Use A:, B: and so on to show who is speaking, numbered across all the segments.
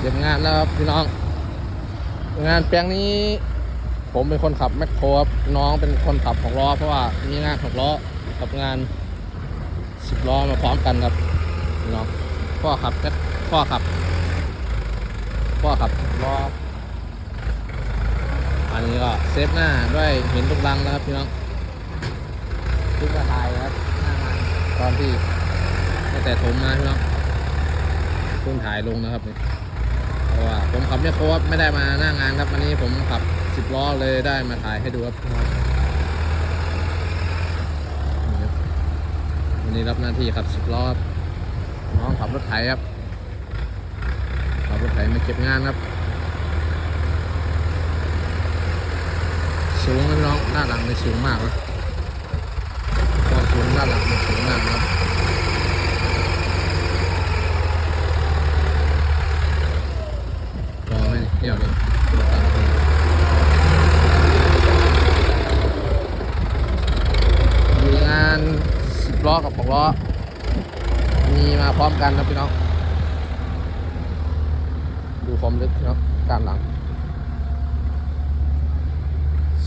A: เก็บงานแล้วครับพี่น้อง งานแปลงนี้ ผมเป็นคนขับแมคโครครับน้องเป็นคนขับหกล้อ เพราะว่ามีงานหกล้อกับงานสิบล้อมาพร้อมกันครับพี่น้องพ่อขับแมพ่อขับพ่อขับล้ออันนี้ก็เซฟหน้าด้วยเห็นลูกลังนะครับพี่น้องทุกกระทายครับหน้างานตอนที่ตั้งแต่ผมมาพี่น้องเพิ่งถ่ายลงนะครับนี่ เพราะว่าผมขับไม่โครบไม่ได้มาหน้างานครับวันนี้ผมขับสิบล้อเลยได้มาถ่ายให้ดูครับวันนี้รับหน้าที่ขับสิบล้อบน้องขับรถไถครับขับรถไถมาเก็บงานครับ สูงนะพี่น้องด้าหลังนี่สูงมากนะความสูงด้าหลังนี่สูงมากครับ พอไหมเนี่ยเดี๋ยวนี้มีงานสิบ ล้อกับหกล้อ มีมาพร้อมกันนะพี่น้อง ดูความลึกน้องด้านหลัง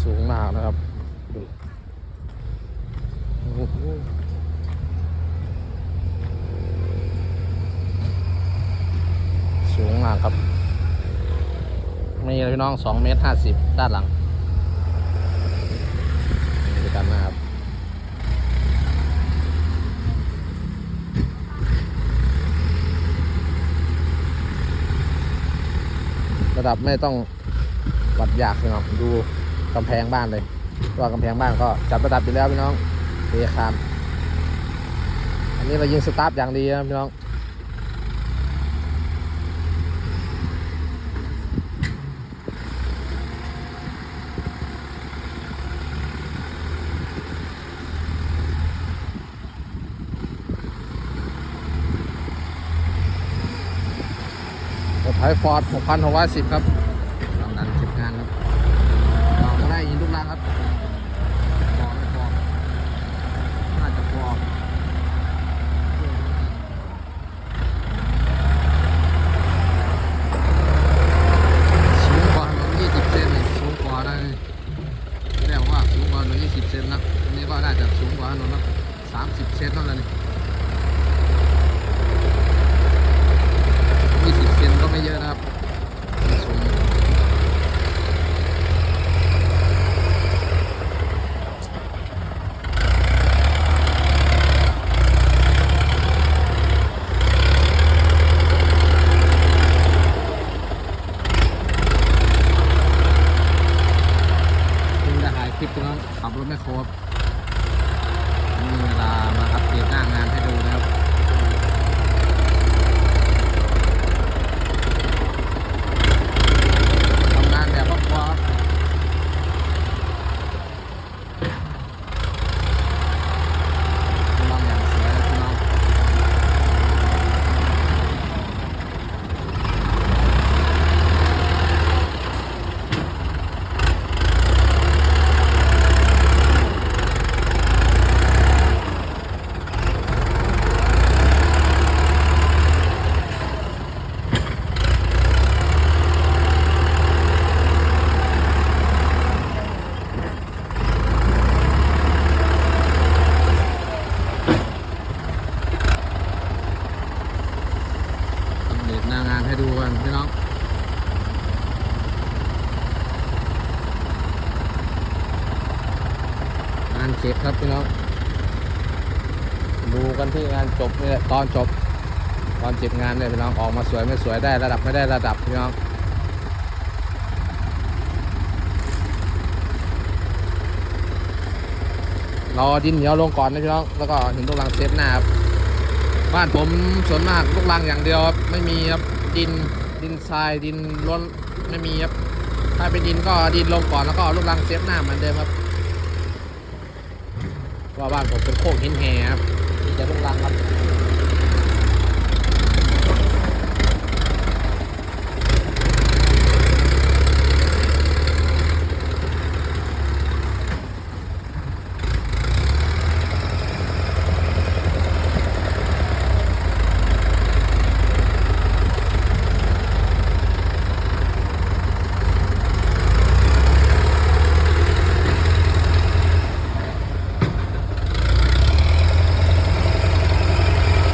A: สูงมากนะครับ ดูโอ้โหสูงมากครับ มีพี่น้องสองเมตรห้าสิบด้านหลังนี่คือด้านหน้าครับ ระดับไม่ต้องวัดยากพี่น้องดูกำแพงบ้านเลยตัวากำแพงบ้านก็จับระดับอยู่แล้วพี่น้องเทคานอันนี้เรายิงสตาร์ทอย่างดีนะพี่น้อง ไถฟอร์ด6,610 ครับกำลังเก็บงานครับเราก็ได้ยินทุกรังครับพอไม่พอน่าจะพอร์ดสูงกว่าถนน20เซนนี่สูงกว่าได้เรียกว่าสูงกว่าถนน20เซนนะนนี้ก็น่าจะสูงกว่าถนนนะ30 เซนเท่านั้นนี่20เซนก็ไม่เยอะนะครับสูงเพิ่งได้ถ่ายคลิปพี่น้องขับรถไม่ครบมีเวลามาอัปเดตหน้างานให้ดูนะครับ ทำงานแบบครอบครัวครับกำลังอย่างสวยเลยพี่น้องอัปเดตหน้างานให้ดูกันพี่น้อง งานเก็บครับพี่น้อง ดูกันที่งานจบนี่แหละตอนจบ ตอนเจ็บงานเลยพี่น้องออกมาสวยไม่สวยได้ระดับไม่ได้ระดับพี่น้องรอดินเหนียวลงก่อนนะพี่น้องแล้วก็เห็นลูกรังเซฟหน้าครับบ้านผมส่วนมากลูกรังอย่างเดียวครับไม่มีครับดินดินทรายดินล้นไม่มีครับถ้าเป็นดินก็ดินลงก่อนแล้วก็ลูกรังเซฟหน้าเหมือนเดิมครับ ว่าบ้านผมเป็นโคกหินแหครับมีแต่ลูกรังครับ